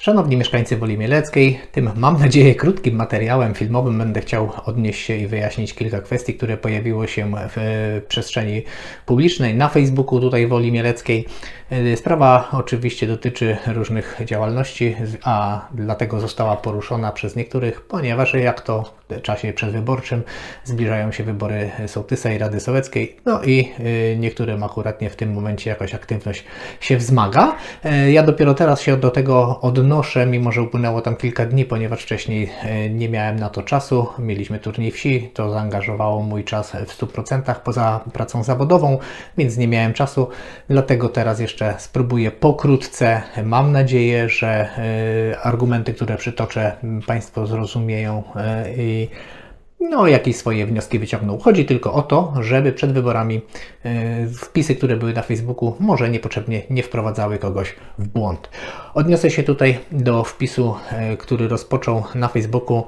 Szanowni mieszkańcy Woli Mieleckiej, tym mam nadzieję krótkim materiałem filmowym będę chciał odnieść się i wyjaśnić kilka kwestii, które pojawiło się w e, przestrzeni publicznej na Facebooku tutaj Woli Mieleckiej. E, Sprawa oczywiście dotyczy różnych działalności, a dlatego została poruszona przez niektórych, ponieważ jak to w czasie przedwyborczym zbliżają się wybory sołtysa i Rady Sołeckiej, no i y, niektórym akurat w tym momencie jakoś aktywność się wzmaga. E, Ja dopiero teraz się do tego odnoszę, mimo że upłynęło tam kilka dni, ponieważ wcześniej e, nie miałem na to czasu. Mieliśmy turniej wsi, to zaangażowało mój czas w 100% poza pracą zawodową, więc nie miałem czasu. Dlatego teraz jeszcze spróbuję pokrótce. Mam nadzieję, że e, argumenty, które przytoczę, Państwo zrozumieją e, i no, jakieś swoje wnioski wyciągnął. Chodzi tylko o to, żeby przed wyborami e, wpisy, które były na Facebooku, może niepotrzebnie nie wprowadzały kogoś w błąd. Odniosę się tutaj do wpisu, e, który rozpoczął na Facebooku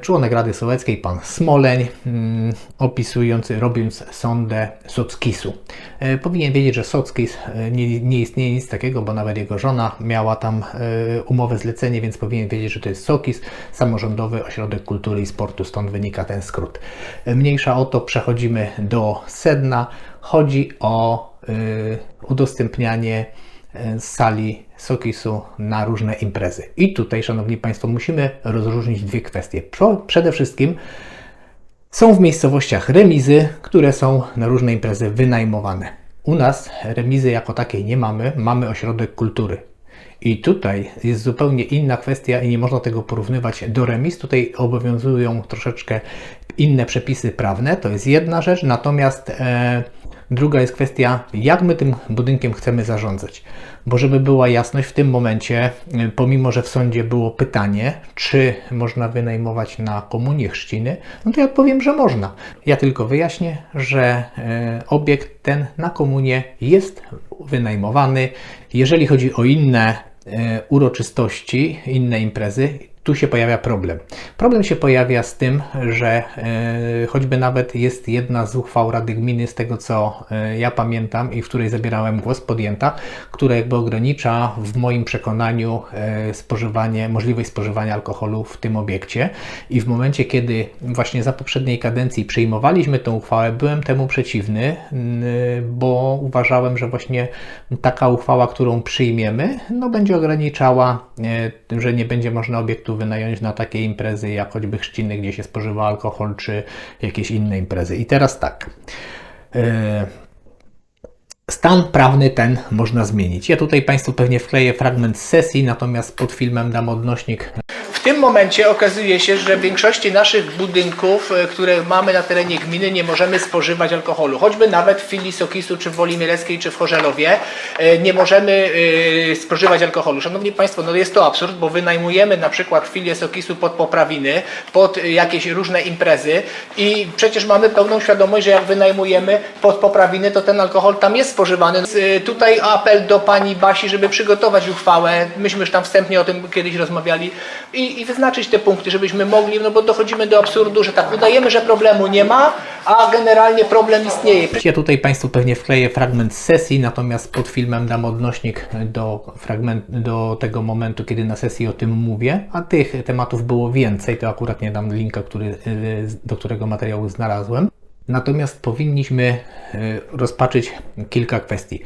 członek Rady Sołeckiej, pan Smoleń, mm, opisujący, robiąc sondę Sockisu. E, Powinien wiedzieć, że Sockis e, nie, nie istnieje nic takiego, bo nawet jego żona miała tam e, umowę zlecenie, więc powinien wiedzieć, że to jest Sokis, samorządowy ośrodek kultury i sportu, stąd wynika ten skrót. Mniejsza o to, przechodzimy do sedna. Chodzi o udostępnianie e, sali Sokisu na różne imprezy. I tutaj, Szanowni Państwo, musimy rozróżnić dwie kwestie. Przede wszystkim są w miejscowościach remizy, które są na różne imprezy wynajmowane. U nas remizy jako takiej nie mamy, mamy ośrodek kultury. I tutaj jest zupełnie inna kwestia i nie można tego porównywać do remiz. Tutaj obowiązują troszeczkę inne przepisy prawne, to jest jedna rzecz, natomiast e, druga jest kwestia, jak my tym budynkiem chcemy zarządzać. Bo żeby była jasność, w tym momencie, e, pomimo że w sądzie było pytanie, czy można wynajmować na komunię chrzciny, no to ja odpowiem, że można. Ja tylko wyjaśnię, że e, obiekt ten na komunię jest wynajmowany. Jeżeli chodzi o inne e, uroczystości, inne imprezy, tu się pojawia problem. Problem się pojawia z tym, że e, choćby nawet jest jedna z uchwał Rady Gminy, z tego co e, ja pamiętam i w której zabierałem głos, podjęta, która jakby ogranicza w moim przekonaniu e, spożywanie, możliwość spożywania alkoholu w tym obiekcie. I w momencie, kiedy właśnie za poprzedniej kadencji przyjmowaliśmy tę uchwałę, byłem temu przeciwny, bo uważałem, że właśnie taka uchwała, którą przyjmiemy, no będzie ograniczała, że nie będzie można obiektu wynająć na takie imprezy, jak choćby chrzciny, gdzie się spożywa alkohol, czy jakieś inne imprezy. I teraz tak. E, Stan prawny ten można zmienić. Ja tutaj Państwu pewnie wkleję fragment sesji, natomiast pod filmem dam odnośnik tym momencie okazuje się, że w większości naszych budynków, e, które mamy na terenie gminy, nie możemy spożywać alkoholu. Choćby nawet w filii Sokisu, czy w Woli Mieleckiej, czy w Chorzelowie e, nie możemy e, spożywać alkoholu. Szanowni Państwo, no jest to absurd, bo wynajmujemy na przykład filię Sokisu pod poprawiny, pod jakieś różne imprezy i przecież mamy pełną świadomość, że jak wynajmujemy pod poprawiny, to ten alkohol tam jest spożywany. Tutaj apel do Pani Basi, żeby przygotować uchwałę. Myśmy już tam wstępnie o tym kiedyś rozmawiali i, i wyznaczyć te punkty, żebyśmy mogli, no bo dochodzimy do absurdu, że tak udajemy, że problemu nie ma, a generalnie problem istnieje. Ja tutaj Państwu pewnie wkleję fragment sesji, natomiast pod filmem dam odnośnik do, fragment, do tego momentu, kiedy na sesji o tym mówię, a tych tematów było więcej, to akurat nie dam linka, który, do którego materiału znalazłem. Natomiast powinniśmy y, rozpatrzyć kilka kwestii.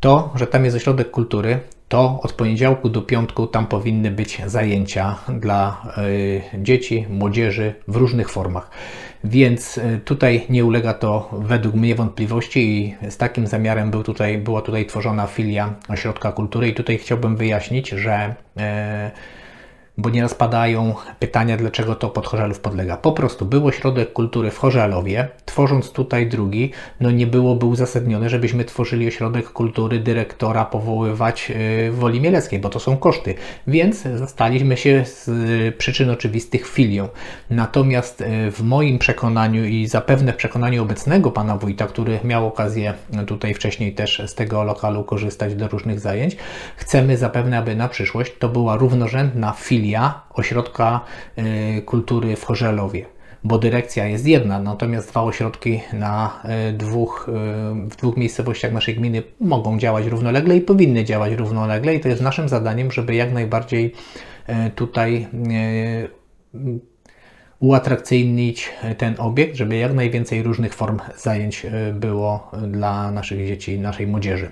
To, że tam jest ośrodek kultury, to od poniedziałku do piątku tam powinny być zajęcia dla y, dzieci, młodzieży w różnych formach. Więc y, tutaj nie ulega to według mnie wątpliwości i z takim zamiarem był tutaj, była tutaj tworzona filia ośrodka kultury i tutaj chciałbym wyjaśnić, że y, bo nieraz padają pytania, dlaczego to pod Chorzelów podlega. Po prostu był ośrodek kultury w Chorzelowie, tworząc tutaj drugi, no nie byłoby uzasadnione, żebyśmy tworzyli ośrodek kultury dyrektora powoływać yy, w Woli Mieleckiej, bo to są koszty. Więc zostaliśmy się z y, przyczyn oczywistych filią. Natomiast y, w moim przekonaniu i zapewne w przekonaniu obecnego pana wójta, który miał okazję tutaj wcześniej też z tego lokalu korzystać do różnych zajęć, chcemy zapewne, aby na przyszłość to była równorzędna filia ośrodka y, kultury w Chorzelowie. bo dyrekcja jest jedna, natomiast dwa ośrodki na e, dwóch, e, w dwóch miejscowościach naszej gminy mogą działać równolegle i powinny działać równolegle i to jest naszym zadaniem, żeby jak najbardziej tutaj uatrakcyjnić ten obiekt, żeby jak najwięcej różnych form zajęć było dla naszych dzieci, naszej młodzieży.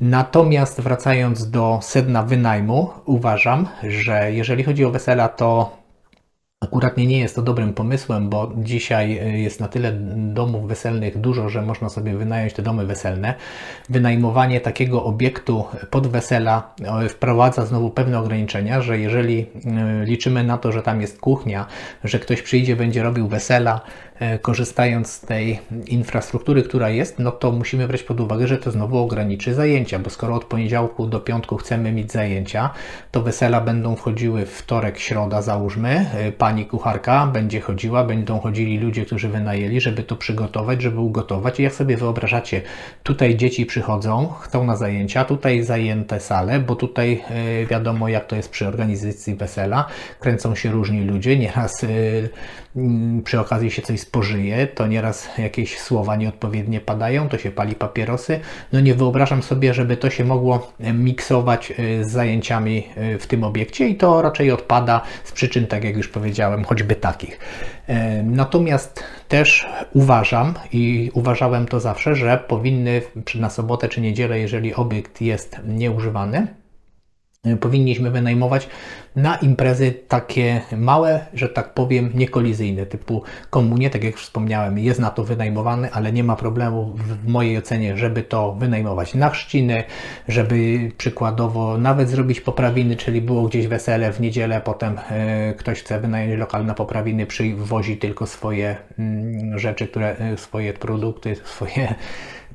Natomiast wracając do sedna wynajmu, uważam, że jeżeli chodzi o wesela, to Akurat nie, jest to dobrym pomysłem, bo dzisiaj e, jest na tyle domów weselnych dużo, że można sobie wynająć te domy weselne. Wynajmowanie takiego obiektu pod wesela e, wprowadza znowu pewne ograniczenia, że jeżeli e, liczymy na to, że tam jest kuchnia, że ktoś przyjdzie, będzie robił wesela, korzystając z tej infrastruktury, która jest, no to musimy brać pod uwagę, że to znowu ograniczy zajęcia, bo skoro od poniedziałku do piątku chcemy mieć zajęcia, to wesela będą wchodziły wtorek, środa, załóżmy, pani kucharka będzie chodziła, będą chodzili ludzie, którzy wynajęli, żeby to przygotować, żeby ugotować. I jak sobie wyobrażacie, tutaj dzieci przychodzą, chcą na zajęcia, tutaj zajęte sale, bo tutaj e, wiadomo, jak to jest przy organizacji wesela, kręcą się różni ludzie, nieraz e, przy okazji się coś spożyje, to nieraz jakieś słowa nieodpowiednie padają, to się pali papierosy. No nie wyobrażam sobie, żeby to się mogło miksować e, z zajęciami w tym obiekcie i to raczej odpada z przyczyn, tak jak już powiedziałem, choćby takich. E, natomiast też uważam i uważałem to zawsze, że powinny na sobotę czy niedzielę, jeżeli obiekt jest nieużywany, E, powinniśmy wynajmować na imprezy takie małe, że tak powiem, niekolizyjne, typu komunie, tak jak wspomniałem, jest na to wynajmowany, ale nie ma problemu w mojej ocenie, żeby to wynajmować na chrzciny, żeby przykładowo nawet zrobić poprawiny, czyli było gdzieś wesele w niedzielę, potem e, ktoś chce wynająć lokal na poprawiny, przywozi tylko swoje mm, rzeczy, które, e, swoje produkty, swoje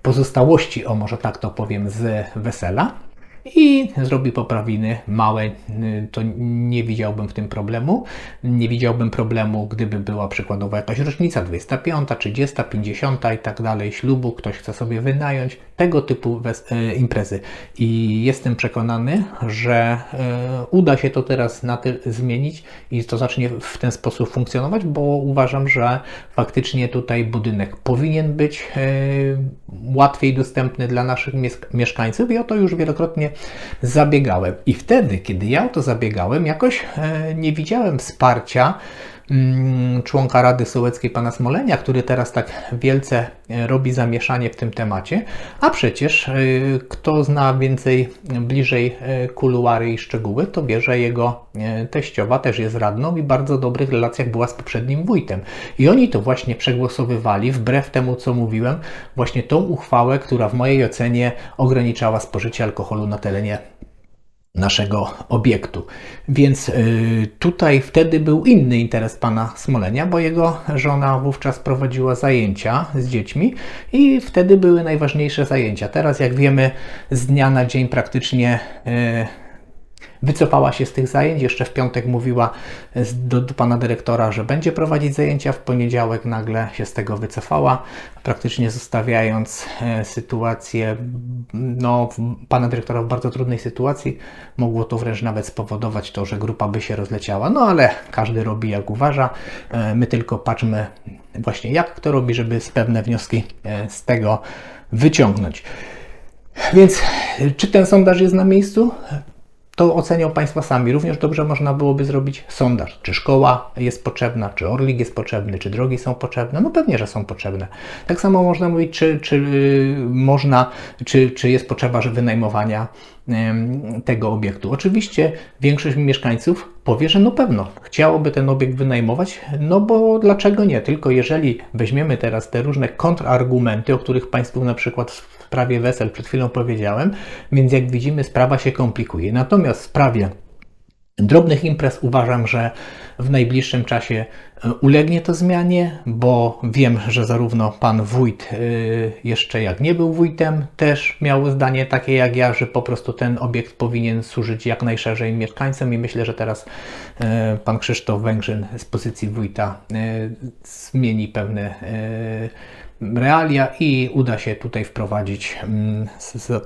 pozostałości, o może tak to powiem, z wesela i zrobi poprawiny małe, to nie widziałbym w tym problemu. Nie widziałbym problemu, gdyby była przykładowo jakaś rocznica 25, 30, 50 i tak dalej, ślubu, ktoś chce sobie wynająć, tego typu e, imprezy. I jestem przekonany, że e, uda się to teraz na tyle zmienić i to zacznie w ten sposób funkcjonować, bo uważam, że faktycznie tutaj budynek powinien być łatwiej dostępny dla naszych mieszkańców i o to już wielokrotnie zabiegałem. I wtedy, kiedy ja o to zabiegałem, jakoś e, nie widziałem wsparcia członka Rady Sołeckiej pana Smolenia, który teraz tak wielce e, robi zamieszanie w tym temacie, a przecież e, kto zna więcej bliżej kuluary i szczegóły, to wie, że jego teściowa też jest radną i bardzo dobrych relacjach była z poprzednim wójtem. I oni to właśnie przegłosowywali, wbrew temu, co mówiłem, właśnie tą uchwałę, która w mojej ocenie ograniczała spożycie alkoholu na terenie naszego obiektu. Więc y, tutaj wtedy był inny interes pana Smolenia, bo jego żona wówczas prowadziła zajęcia z dziećmi i wtedy były najważniejsze zajęcia. Teraz, jak wiemy, z dnia na dzień praktycznie y, Wycofała się z tych zajęć, jeszcze w piątek mówiła do, do, pana dyrektora, że będzie prowadzić zajęcia, w poniedziałek nagle się z tego wycofała, praktycznie zostawiając e, sytuację, no, pana dyrektora w bardzo trudnej sytuacji. Mogło to wręcz nawet spowodować to, że grupa by się rozleciała, no ale każdy robi jak uważa. E, my tylko patrzmy właśnie jak to robi, żeby pewne wnioski e, z tego wyciągnąć. Więc czy ten sondaż jest na miejscu? To ocenią Państwo sami. Również dobrze można byłoby zrobić sondaż, czy szkoła jest potrzebna, czy Orlik jest potrzebny, czy drogi są potrzebne. No pewnie, że są potrzebne. Tak samo można mówić, czy, czy y, można, czy, czy jest potrzeba wynajmowania tego obiektu. Oczywiście większość mieszkańców powie, że no pewno chciałoby ten obiekt wynajmować, no bo dlaczego nie? Tylko jeżeli weźmiemy teraz te różne kontrargumenty, o których Państwu na przykład w sprawie wesel przed chwilą powiedziałem, więc jak widzimy sprawa się komplikuje. Natomiast w sprawie drobnych imprez uważam, że w najbliższym czasie e, ulegnie to zmianie, bo wiem, że zarówno pan wójt, e, jeszcze jak nie był wójtem, też miał zdanie takie jak ja, że po prostu ten obiekt powinien służyć jak najszerzej mieszkańcom i myślę, że teraz e, pan Krzysztof Węgrzyn z pozycji wójta zmieni pewne realia i uda się tutaj wprowadzić mm,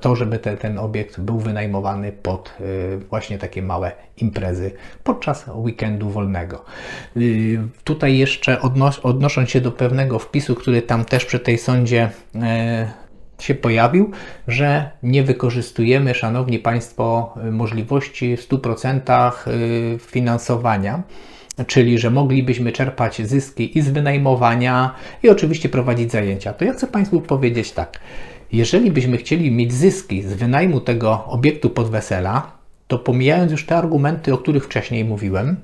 to, żeby te, ten obiekt był wynajmowany pod y, właśnie takie małe imprezy podczas weekendu wolnego. Y, tutaj jeszcze odnos odnosząc się do pewnego wpisu, który tam też przy tej sądzie e, się pojawił, że nie wykorzystujemy, Szanowni Państwo, możliwości w 100% y, finansowania czyli że moglibyśmy czerpać zyski i z wynajmowania i oczywiście prowadzić zajęcia. To ja chcę Państwu powiedzieć tak. Jeżeli byśmy chcieli mieć zyski z wynajmu tego obiektu pod wesela, to pomijając już te argumenty, o których wcześniej mówiłem,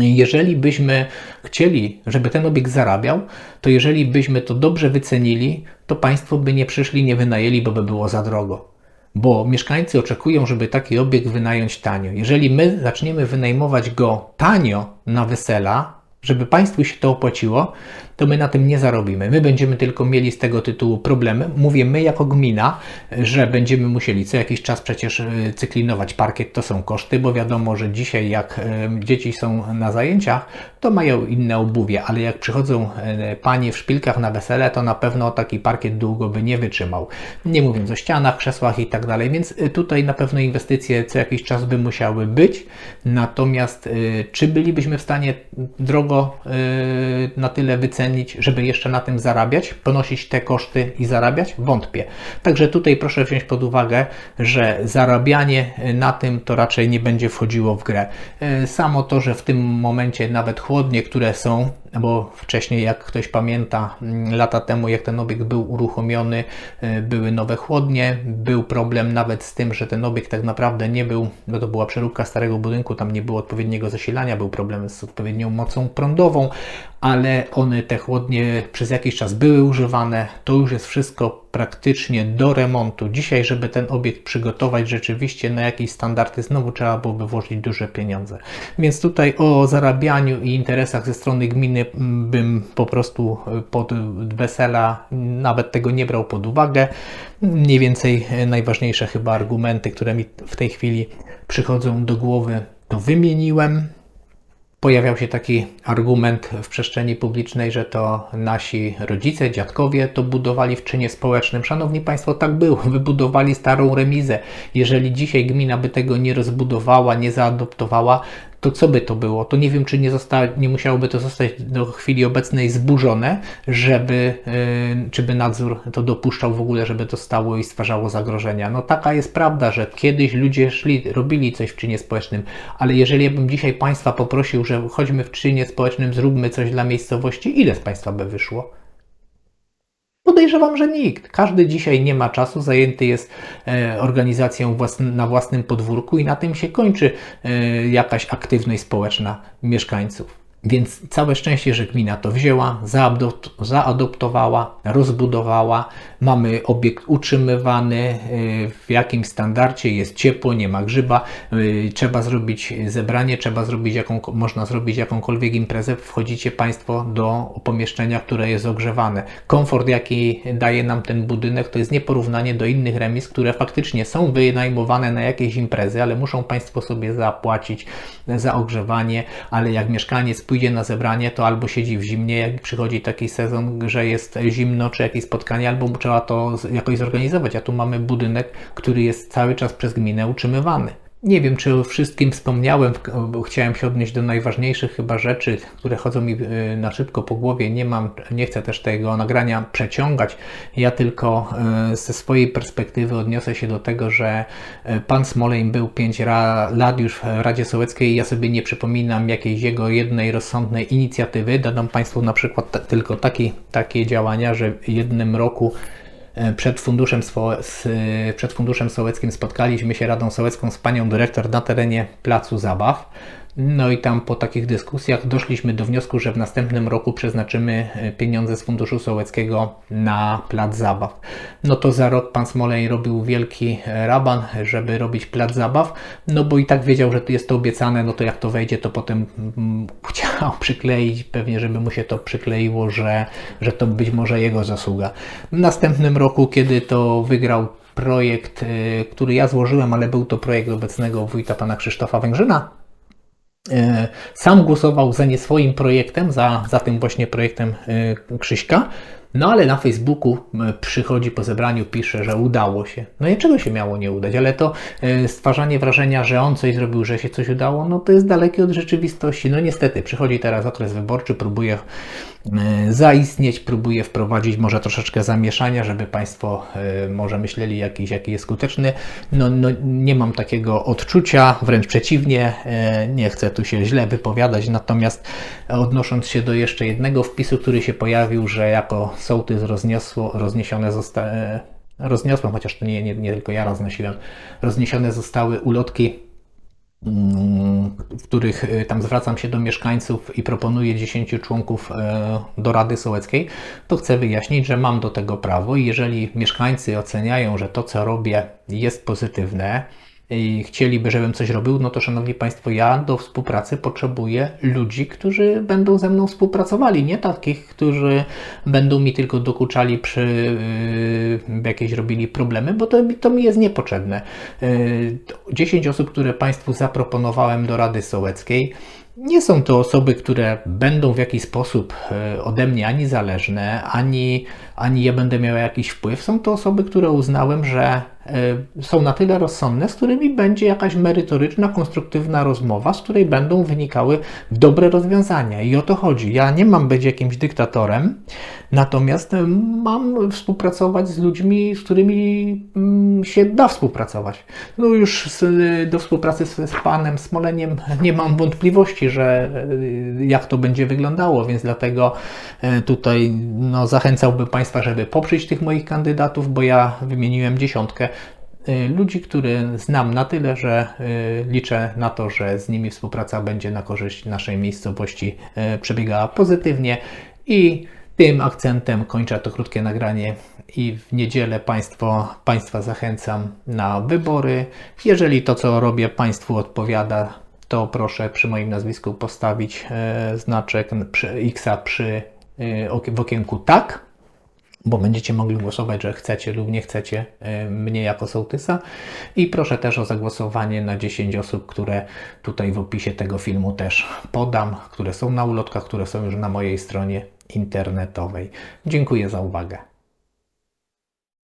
jeżeli byśmy chcieli, żeby ten obiekt zarabiał, to jeżeli byśmy to dobrze wycenili, to Państwo by nie przyszli, nie wynajęli, bo by było za drogo bo mieszkańcy oczekują, żeby taki obiekt wynająć tanio. Jeżeli my zaczniemy wynajmować go tanio na wesela, żeby państwu się to opłaciło, to my na tym nie zarobimy. My będziemy tylko mieli z tego tytułu problemy. Mówię my jako gmina, że będziemy musieli co jakiś czas przecież e, cyklinować parkiet, to są koszty, bo wiadomo, że dzisiaj jak e, dzieci są na zajęciach, to mają inne obuwie, ale jak przychodzą e, panie w szpilkach na wesele, to na pewno taki parkiet długo by nie wytrzymał. Nie mówiąc o ścianach, krzesłach i tak dalej, więc tutaj na pewno inwestycje co jakiś czas by musiały być. Natomiast czy bylibyśmy w stanie drogo na tyle wycenić, żeby jeszcze na tym zarabiać, ponosić te koszty i zarabiać? Wątpię. Także tutaj proszę wziąć pod uwagę, że zarabianie na tym to raczej nie będzie wchodziło w grę. E, samo to, że w tym momencie nawet chłodnie, które są bo wcześniej, jak ktoś pamięta, mm, lata temu, jak ten obiekt był uruchomiony, e, były nowe chłodnie, był problem nawet z tym, że ten obiekt tak naprawdę nie był, no to była przeróbka starego budynku, tam nie było odpowiedniego zasilania, był problem z odpowiednią mocą prądową, ale one, te chłodnie przez jakiś czas były używane, to już jest wszystko praktycznie do remontu. Dzisiaj, żeby ten obiekt przygotować rzeczywiście na jakieś standardy, znowu trzeba byłoby włożyć duże pieniądze. Więc tutaj o zarabianiu i interesach ze strony gminy bym po prostu pod wesela nawet tego nie brał pod uwagę. Mniej więcej najważniejsze chyba argumenty, które mi w tej chwili przychodzą do głowy, to wymieniłem pojawiał się taki argument w przestrzeni publicznej, że to nasi rodzice, dziadkowie to budowali w czynie społecznym. Szanowni Państwo, tak było. Wybudowali starą remizę. Jeżeli dzisiaj gmina by tego nie rozbudowała, nie zaadoptowała, to co by to było? To nie wiem, czy nie, zosta, nie musiałoby to zostać do chwili obecnej zburzone, żeby, yy, czy by nadzór to dopuszczał w ogóle, żeby to stało i stwarzało zagrożenia. No taka jest prawda, że kiedyś ludzie szli, robili coś w czynie społecznym, ale jeżeli ja bym dzisiaj Państwa poprosił, że chodźmy w czynie społecznym, zróbmy coś dla miejscowości, ile z Państwa by wyszło? Podejrzewam, że nikt. Każdy dzisiaj nie ma czasu, zajęty jest e, organizacją na własnym podwórku i na tym się kończy e, jakaś aktywność społeczna mieszkańców. Więc całe szczęście, że gmina to wzięła, zaadoptowała, rozbudowała. Mamy obiekt utrzymywany y, w jakimś standardzie, jest ciepło, nie ma grzyba. Y, trzeba zrobić zebranie, trzeba zrobić jaką, można zrobić jakąkolwiek imprezę. Wchodzicie Państwo do pomieszczenia, które jest ogrzewane. Komfort, jaki daje nam ten budynek, to jest nieporównanie do innych remis, które faktycznie są wynajmowane na jakieś imprezy, ale muszą Państwo sobie zapłacić za ogrzewanie, ale jak mieszkaniec pójdzie na zebranie, to albo siedzi w zimnie, jak przychodzi taki sezon, że jest zimno, czy jakieś spotkanie, albo trzeba to jakoś zorganizować. A tu mamy budynek, który jest cały czas przez gminę utrzymywany. Nie wiem, czy wszystkim wspomniałem, chciałem się odnieść do najważniejszych chyba rzeczy, które chodzą mi y, na szybko po głowie. Nie mam, nie chcę też tego nagrania przeciągać. Ja tylko y, ze swojej perspektywy odniosę się do tego, że y, pan Smoleń był 5 lat już w Radzie Sołeckiej i ja sobie nie przypominam jakiejś jego jednej rozsądnej inicjatywy. Dodam Państwu na przykład tylko taki, takie działania, że w jednym roku przed funduszem, przed funduszem sołeckim spotkaliśmy się Radą Sołecką z panią dyrektor na terenie Placu Zabaw. No i tam po takich dyskusjach doszliśmy do wniosku, że w następnym roku przeznaczymy e, pieniądze z Funduszu Sołeckiego na plac zabaw. No to za rok pan Smolej robił wielki e, raban, żeby robić plac zabaw, no bo i tak wiedział, że jest to obiecane, no to jak to wejdzie, to potem mm, chciał przykleić, pewnie żeby mu się to przykleiło, że, że to być może jego zasługa. W następnym roku, kiedy to wygrał projekt, e, który ja złożyłem, ale był to projekt obecnego wójta pana Krzysztofa Węgrzyna, sam głosował za nie swoim projektem, za, za tym właśnie projektem e, Krzyśka. No ale na Facebooku m, przychodzi po zebraniu, pisze, że udało się. No i czego się miało nie udać? Ale to e, stwarzanie wrażenia, że on coś zrobił, że się coś udało, no to jest dalekie od rzeczywistości. No niestety, przychodzi teraz okres wyborczy, próbuje e, zaistnieć, próbuje wprowadzić może troszeczkę zamieszania, żeby Państwo e, może myśleli, jakiś, jaki jest skuteczny. No, no nie mam takiego odczucia, wręcz przeciwnie, e, nie chcę tu się źle wypowiadać, natomiast odnosząc się do jeszcze jednego wpisu, który się pojawił, że jako sołtys rozniosło, rozniesione zostały, rozniosłem, chociaż to nie, nie, nie tylko ja roznosiłem, rozniesione zostały ulotki w których y, tam zwracam się do mieszkańców i proponuję 10 członków e, do Rady Sołeckiej, to chcę wyjaśnić, że mam do tego prawo i jeżeli mieszkańcy oceniają, że to, co robię, jest pozytywne chcieliby, żebym coś robił, no to Szanowni Państwo, ja do współpracy potrzebuję ludzi, którzy będą ze mną współpracowali, nie takich, którzy będą mi tylko dokuczali przy yy, jakieś robili problemy, bo to, to mi jest niepotrzebne. Yy, 10 osób, które Państwu zaproponowałem do Rady Sołeckiej, nie są to osoby, które będą w jakiś sposób e, ode mnie ani zależne, ani, ani ja będę miał jakiś wpływ. Są to osoby, które uznałem, że e, są na tyle rozsądne, z którymi będzie jakaś merytoryczna, konstruktywna rozmowa, z której będą wynikały dobre rozwiązania. I o to chodzi. Ja nie mam być jakimś dyktatorem, natomiast e, mam współpracować z ludźmi, z którymi mm, się da współpracować. No już do współpracy z, z panem Smoleniem nie mam wątpliwości, że e, jak to będzie wyglądało, więc dlatego tutaj no, zachęcałbym Państwa, żeby poprzeć tych moich kandydatów, bo ja wymieniłem dziesiątkę e, ludzi, który znam na tyle, że e, liczę na to, że z nimi współpraca będzie na korzyść naszej miejscowości e, przebiegała pozytywnie i tym akcentem kończę to krótkie nagranie i w niedzielę Państwo, Państwa zachęcam na wybory. Jeżeli to, co robię Państwu odpowiada, to proszę przy moim nazwisku postawić znaczek przy X przy w okienku tak, bo będziecie mogli głosować, że chcecie lub nie chcecie e, mnie jako sołtysa. I proszę też o zagłosowanie na 10 osób, które tutaj w opisie tego filmu też podam, które są na ulotkach, które są już na mojej stronie internetowej. Dziękuję za uwagę.